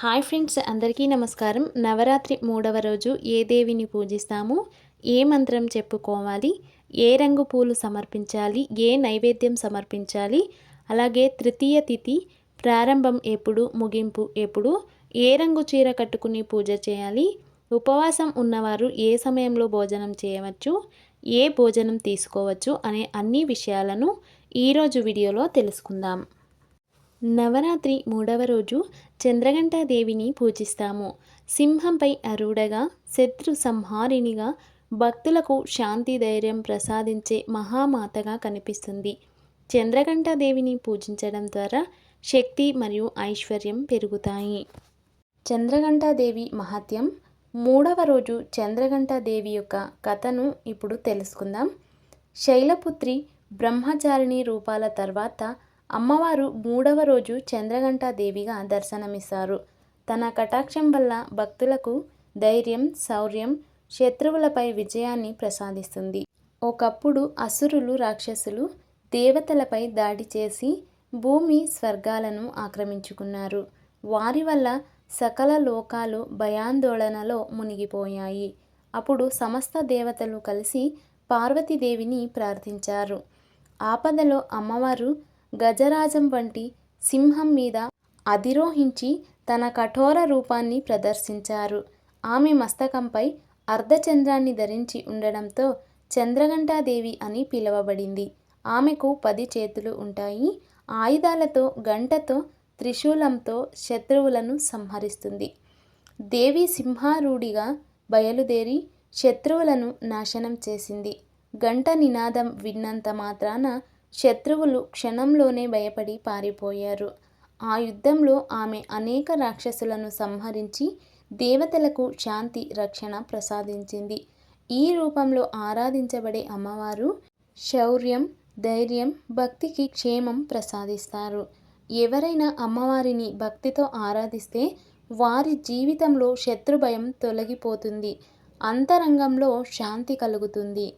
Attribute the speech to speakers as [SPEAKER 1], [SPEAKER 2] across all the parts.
[SPEAKER 1] Hi friends అందరికీ నమస్కారం. నవరాత్రి మూడవ రోజు ఏ దేవిని పూజిస్తాము? ఏ మంత్రం చెప్పుకోవాలి? ఏ రంగు పూలు సమర్పించాలి? ఏ నైవేద్యం సమర్పించాలి? అలాగే తృతీయ తిథి ప్రారంభం ఎప్పుడు? ముగింపు ఎప్పుడు? ఏ రంగు చీర కట్టుకుని పూజ చేయాలి? ఉపవాసం ఉన్నవారు ఏ సమయంలో భోజనం చేయవచ్చు? ఏ భోజనం తీసుకోవచ్చు? అనే అన్ని విషయాలను ఈరోజు వీడియోలో తెలుసుకుందాం. నవరాత్రి మూడవ రోజు చంద్రఘంటాదేవిని పూజిస్తాము. సింహంపై అరుడగా శత్రు సంహారిణిగా భక్తులకు శాంతి ధైర్యం ప్రసాదించే మహామాతగా కనిపిస్తుంది. చంద్రఘంటాదేవిని పూజించడం ద్వారా శక్తి మరియు ఐశ్వర్యం పెరుగుతాయి. చంద్రఘంటాదేవి మహత్యం. మూడవ రోజు చంద్రఘంటాదేవి యొక్క కథను ఇప్పుడు తెలుసుకుందాం. శైలపుత్రి బ్రహ్మచారిణి రూపాల తర్వాత అమ్మవారు మూడవ రోజు చంద్రఘంటాదేవిగా దర్శనమిస్తారు. తన కటాక్షం వల్ల భక్తులకు ధైర్యం శౌర్యం శత్రువులపై విజయాన్ని ప్రసాదిస్తుంది. ఒకప్పుడు అసురులు రాక్షసులు దేవతలపై దాడి చేసి భూమి స్వర్గాలను ఆక్రమించుకున్నారు. వారి వల్ల సకల లోకాలు భయాందోళనలో మునిగిపోయాయి. అప్పుడు సమస్త దేవతలు కలిసి పార్వతీదేవిని ప్రార్థించారు. ఆపదలో అమ్మవారు గజరాజం వంటి సింహం మీద అధిరోహించి తన కఠోర రూపాన్ని ప్రదర్శించారు. ఆమె మస్తకంపై అర్ధచంద్రాన్ని ధరించి ఉండడంతో చంద్రఘంటాదేవి అని పిలువబడింది. ఆమెకు పది చేతులు ఉంటాయి. ఆయుధాలతో గంటతో త్రిశూలంతో శత్రువులను సంహరిస్తుంది. దేవి సింహారూఢిగా బయలుదేరి శత్రువులను నాశనం చేసింది. గంట నినాదం విన్నంత మాత్రాన శత్రువులు క్షణంలోనే భయపడి పారిపోయారు. ఆ యుద్ధంలో ఆమె అనేక రాక్షసులను సంహరించి దేవతలకు శాంతి రక్షణ ప్రసాదించింది. ఈ రూపంలో ఆరాధించబడే అమ్మవారు శౌర్యం ధైర్యం భక్తికి క్షేమం ప్రసాదిస్తారు. ఎవరైనా అమ్మవారిని భక్తితో ఆరాధిస్తే వారి జీవితంలో శత్రుభయం తొలగిపోతుంది. అంతరంగంలో శాంతి కలుగుతుంది.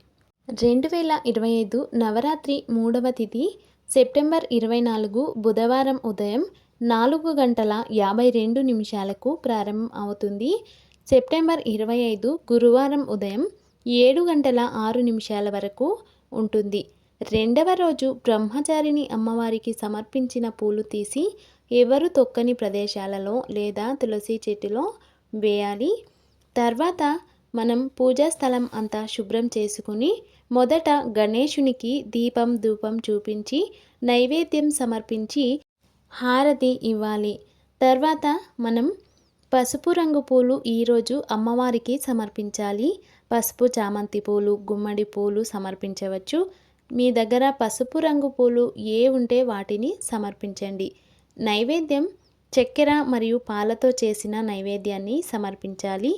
[SPEAKER 1] రెండు వేల ఇరవై ఐదు నవరాత్రి మూడవ తిథి సెప్టెంబర్ ఇరవై నాలుగు బుధవారం ఉదయం నాలుగు గంటల యాభై రెండు నిమిషాలకు ప్రారంభం అవుతుంది. సెప్టెంబర్ ఇరవై ఐదు గురువారం ఉదయం ఏడు గంటల ఆరు నిమిషాల వరకు ఉంటుంది. రెండవ రోజు బ్రహ్మచారిని అమ్మవారికి సమర్పించిన పూలు తీసి ఎవరు తొక్కని ప్రదేశాలలో లేదా తులసి చెట్టులో వేయాలి. తర్వాత మనం పూజా స్థలం అంతా శుభ్రం చేసుకుని మొదట గణేశునికి దీపం ధూపం చూపించి నైవేద్యం సమర్పించి హారతి ఇవ్వాలి. తర్వాత మనం పసుపు రంగు పూలు ఈరోజు అమ్మవారికి సమర్పించాలి. పసుపు చామంతి పూలు గుమ్మడి పూలు సమర్పించవచ్చు. మీ దగ్గర పసుపు రంగు పూలు ఏ ఉంటే వాటిని సమర్పించండి. నైవేద్యం చక్కెర మరియు పాలతో చేసిన నైవేద్యాన్ని సమర్పించాలి.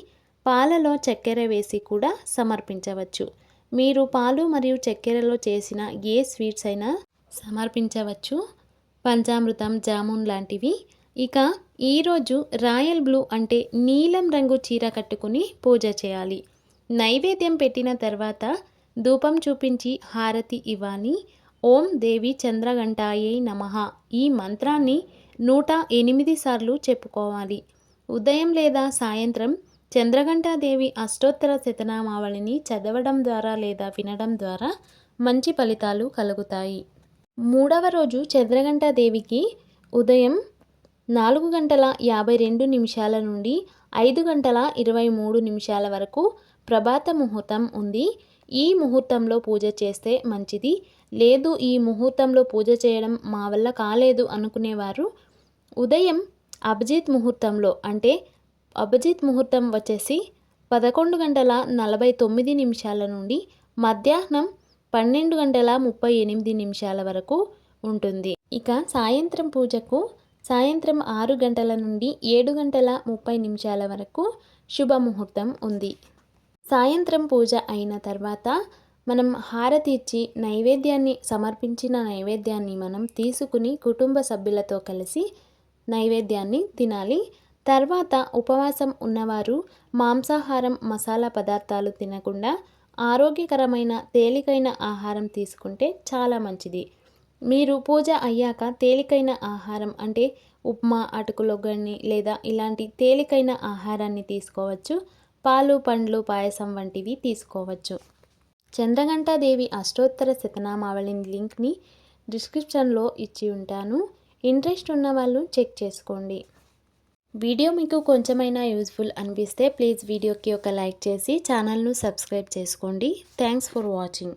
[SPEAKER 1] పాలలో చక్కెర వేసి కూడా సమర్పించవచ్చు. మీరు పాలు మరియు చక్కెరలో చేసిన ఏ స్వీట్స్ అయినా సమర్పించవచ్చు. పంచామృతం జామున్ లాంటివి. ఇక ఈరోజు రాయల్ బ్లూ అంటే నీలం రంగు చీర కట్టుకుని పూజ చేయాలి. నైవేద్యం పెట్టిన తర్వాత ధూపం చూపించి హారతి ఇవ్వాలి. ఓం దేవి చంద్రగంటాయే నమ. ఈ మంత్రాన్ని నూట ఎనిమిది సార్లు చెప్పుకోవాలి. ఉదయం లేదా సాయంత్రం చంద్రఘంటాదేవి అష్టోత్తర శతనామావళిని చదవడం ద్వారా లేదా వినడం ద్వారా మంచి ఫలితాలు కలుగుతాయి. మూడవ రోజు చంద్రఘంటాదేవికి ఉదయం నాలుగు గంటల యాభై రెండు నిమిషాల నుండి ఐదు గంటల ఇరవై మూడు నిమిషాల వరకు ప్రభాత ముహూర్తం ఉంది. ఈ ముహూర్తంలో పూజ చేస్తే మంచిది. లేదు ఈ ముహూర్తంలో పూజ చేయడం మా వల్ల కాలేదు అనుకునేవారు. ఉదయం అభిజిత్ ముహూర్తంలో అంటే అభిజిత్ ముహూర్తం వచ్చేసి పదకొండు గంటల నలభై తొమ్మిది నిమిషాల నుండి మధ్యాహ్నం పన్నెండు గంటల ముప్పై ఎనిమిది నిమిషాల వరకు ఉంటుంది. ఇక సాయంత్రం పూజకు సాయంత్రం ఆరు గంటల నుండి ఏడు గంటల ముప్పై నిమిషాల వరకు శుభముహూర్తం ఉంది. సాయంత్రం పూజ అయిన తర్వాత మనం హారతి ఇచ్చి నైవేద్యాన్ని సమర్పించిన నైవేద్యాన్ని మనం తీసుకుని కుటుంబ సభ్యులతో కలిసి నైవేద్యాన్ని తినాలి. తర్వాత ఉపవాసం ఉన్నవారు మాంసాహారం మసాలా పదార్థాలు తినకుండా ఆరోగ్యకరమైన తేలికైన ఆహారం తీసుకుంటే చాలా మంచిది. మీరు పూజ అయ్యాక తేలికైన ఆహారం అంటే ఉప్మా అటుకులొగ్గని లేదా ఇలాంటి తేలికైన ఆహారాన్ని తీసుకోవచ్చు. పాలు పండ్లు పాయసం వంటివి తీసుకోవచ్చు. చంద్రఘంటాదేవి అష్టోత్తర శతనామావళిని లింక్ని డిస్క్రిప్షన్లో ఇచ్చి ఉంటాను. ఇంట్రెస్ట్ ఉన్న వాళ్ళు చెక్ చేసుకోండి. వీడియో మీకు కొంచెమైనా యూజ్ఫుల్ అనిపిస్తే ప్లీజ్ వీడియోకి ఒక లైక్ చేసి ఛానల్ను సబ్స్క్రైబ్ చేసుకోండి. Thanks for watching.